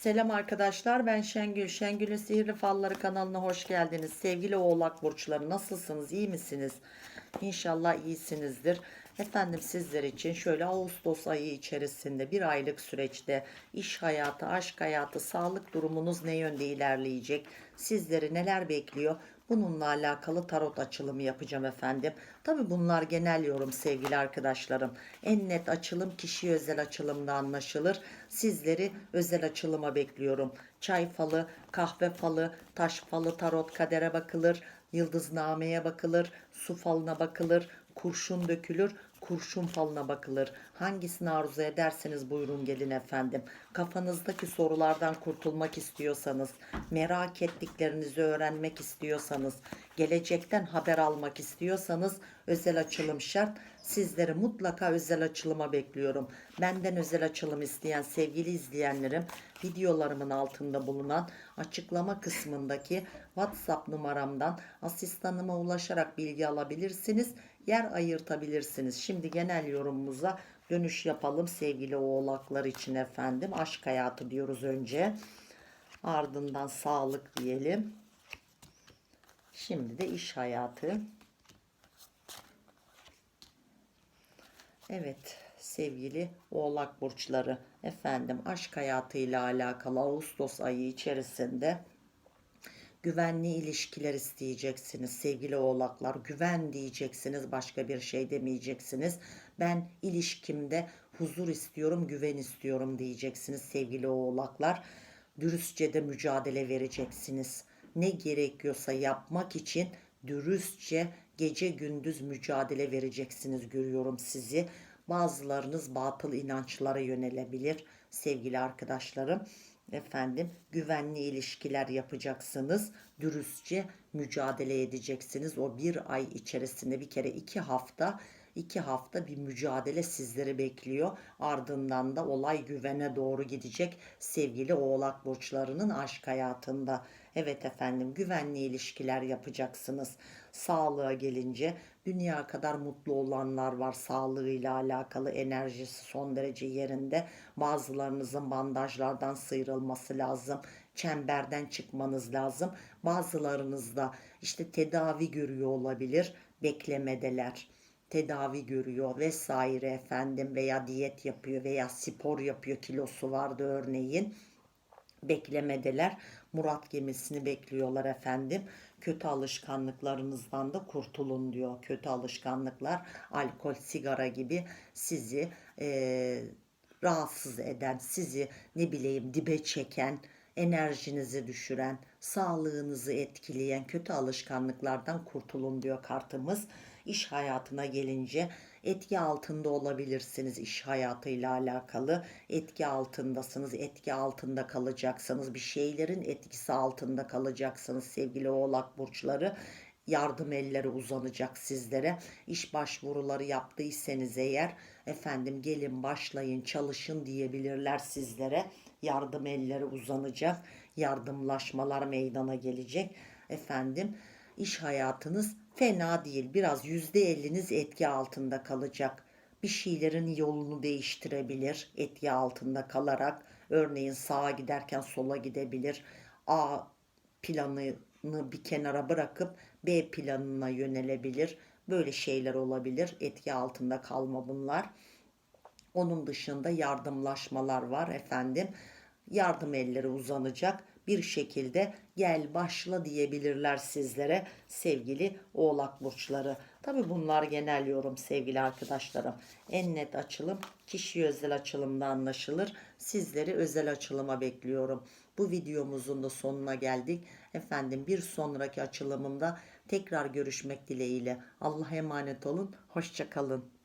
Selam arkadaşlar ben Şengül. Şengül'ün Sihirli Falları kanalına hoş geldiniz. Sevgili oğlak burçları nasılsınız iyi misiniz? İnşallah iyisinizdir. Efendim sizler için şöyle Ağustos ayı içerisinde bir aylık süreçte iş hayatı, aşk hayatı, sağlık durumunuz ne yönde ilerleyecek? Sizleri neler bekliyor? Bununla alakalı tarot açılımı yapacağım efendim. Tabi bunlar genel yorum sevgili arkadaşlarım. En net açılım kişi özel açılımda anlaşılır. Sizleri özel açılıma bekliyorum. Çay falı, kahve falı, taş falı, tarot kadere bakılır. Yıldıznameye bakılır, su falına bakılır, kurşun dökülür, kurşun falına bakılır. Hangisini arzu ederseniz buyurun gelin efendim. Kafanızdaki sorulardan kurtulmak istiyorsanız, merak ettiklerinizi öğrenmek istiyorsanız, gelecekten haber almak istiyorsanız özel açılım şart. Sizleri mutlaka özel açılıma bekliyorum. Benden özel açılım isteyen sevgili izleyenlerim videolarımın altında bulunan açıklama kısmındaki WhatsApp numaramdan asistanıma ulaşarak bilgi alabilirsiniz. Yer ayırtabilirsiniz. Şimdi genel yorumumuza dönüş yapalım sevgili oğlaklar için efendim. Aşk hayatı diyoruz önce. Ardından sağlık diyelim. Şimdi de iş hayatı. Evet sevgili oğlak burçları efendim aşk hayatıyla alakalı Ağustos ayı içerisinde güvenli ilişkiler isteyeceksiniz sevgili oğlaklar güven diyeceksiniz başka bir şey demeyeceksiniz ben ilişkimde huzur istiyorum güven istiyorum diyeceksiniz sevgili oğlaklar dürüstçe de mücadele vereceksiniz ne gerekiyorsa yapmak için dürüstçe gece gündüz mücadele vereceksiniz görüyorum sizi. Bazılarınız batıl inançlara yönelebilir sevgili arkadaşlarım. Efendim güvenli ilişkiler yapacaksınız. Dürüstçe mücadele edeceksiniz. O bir ay içerisinde bir kere iki hafta iki hafta bir mücadele sizleri bekliyor. Ardından da olay güvene doğru gidecek sevgili oğlak burçlarının aşk hayatında. Evet efendim güvenli ilişkiler yapacaksınız. Sağlığa gelince dünya kadar mutlu olanlar var sağlığıyla alakalı enerjisi son derece yerinde. Bazılarınızın bandajlardan sıyrılması lazım. Çemberden çıkmanız lazım. Bazılarınız da işte tedavi görüyor olabilir. Beklemedeler tedavi görüyor vesaire efendim veya diyet yapıyor veya spor yapıyor kilosu vardı örneğin beklemedeler. Murat gemisini bekliyorlar efendim. Kötü alışkanlıklarınızdan da kurtulun diyor. Kötü alışkanlıklar alkol, sigara gibi sizi e, rahatsız eden, sizi ne bileyim dibe çeken, enerjinizi düşüren, sağlığınızı etkileyen kötü alışkanlıklardan kurtulun diyor kartımız. İş hayatına gelince etki altında olabilirsiniz iş hayatıyla alakalı. Etki altındasınız, etki altında kalacaksınız. Bir şeylerin etkisi altında kalacaksınız sevgili oğlak burçları yardım elleri uzanacak sizlere. İş başvuruları yaptıysanız eğer efendim gelin başlayın çalışın diyebilirler sizlere. Yardım elleri uzanacak. Yardımlaşmalar meydana gelecek. Efendim iş hayatınız fena değil. Biraz yüzde elliniz etki altında kalacak. Bir şeylerin yolunu değiştirebilir etki altında kalarak. Örneğin sağa giderken sola gidebilir. A planını bir kenara bırakıp B planına yönelebilir. Böyle şeyler olabilir. Etki altında kalma bunlar. Onun dışında yardımlaşmalar var efendim. Yardım elleri uzanacak bir şekilde gel başla diyebilirler sizlere sevgili oğlak burçları. Tabi bunlar genel yorum sevgili arkadaşlarım. En net açılım kişi özel açılımda anlaşılır. Sizleri özel açılıma bekliyorum. Bu videomuzun da sonuna geldik. Efendim bir sonraki açılımımda tekrar görüşmek dileğiyle. Allah'a emanet olun. Hoşçakalın.